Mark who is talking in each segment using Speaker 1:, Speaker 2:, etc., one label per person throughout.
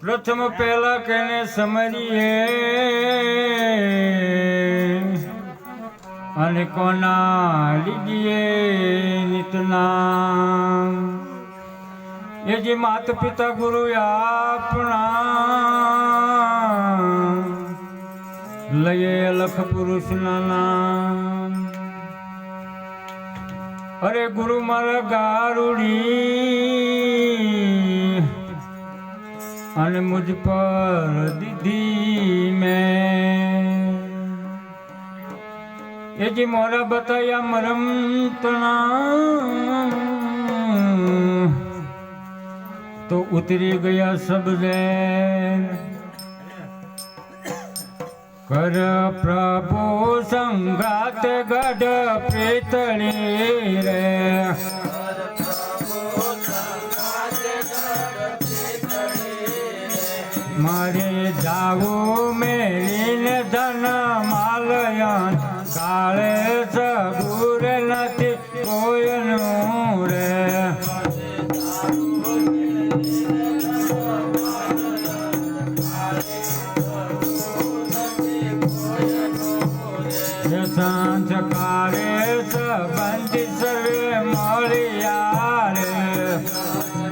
Speaker 1: પ્રથમ પહેલા કેને સમરીએ અને કોના લીજીએ નિતના. એ જે માત પિતા ગુરુ આપણા લઈએ લખ પુરુષના નામ. અરે ગુરુ મારા ગારુડી अन मुझ पर दीदी मैं। ये जी मोरा बताया मरम तना। तो उतरी गया सब जैन कर प्रभु संगात गढ़ प्रेतणी रे। મારે જાવું મેલીને ધન માલયન. કાળે સગુર નથી કોયનું રે. સાંજ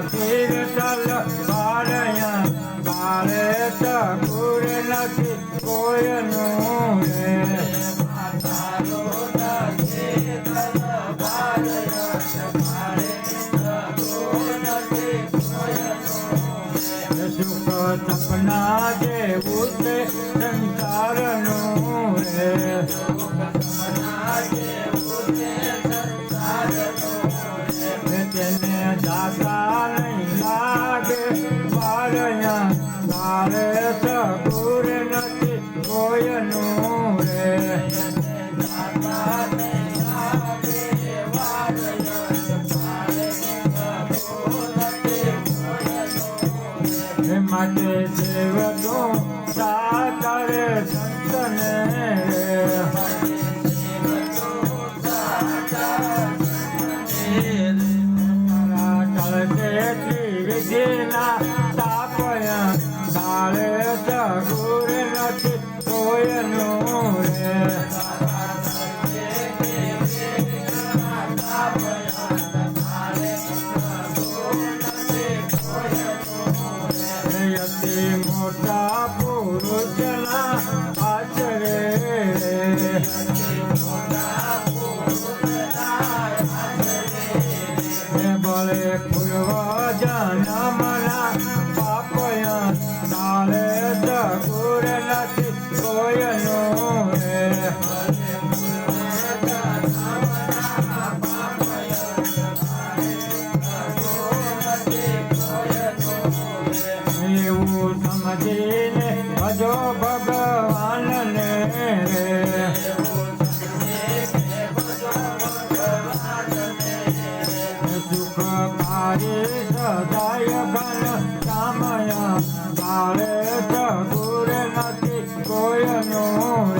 Speaker 1: માતારું નથી ચલ બાળયા કાળે સગુર નથી કોયનું રે. સુખ સપના જેવું છે સંસારનું રે. તેને માટે સેવકો સાતરે સંતને. વિધિના તાપયા કાળે छोटा पूर्व जना आचरे বলে ফুলবা સમજીને ભજો ભગવાનને. રે સુખકારી સદાય ઘન કામયા કાળે સગુર નથી કોયનું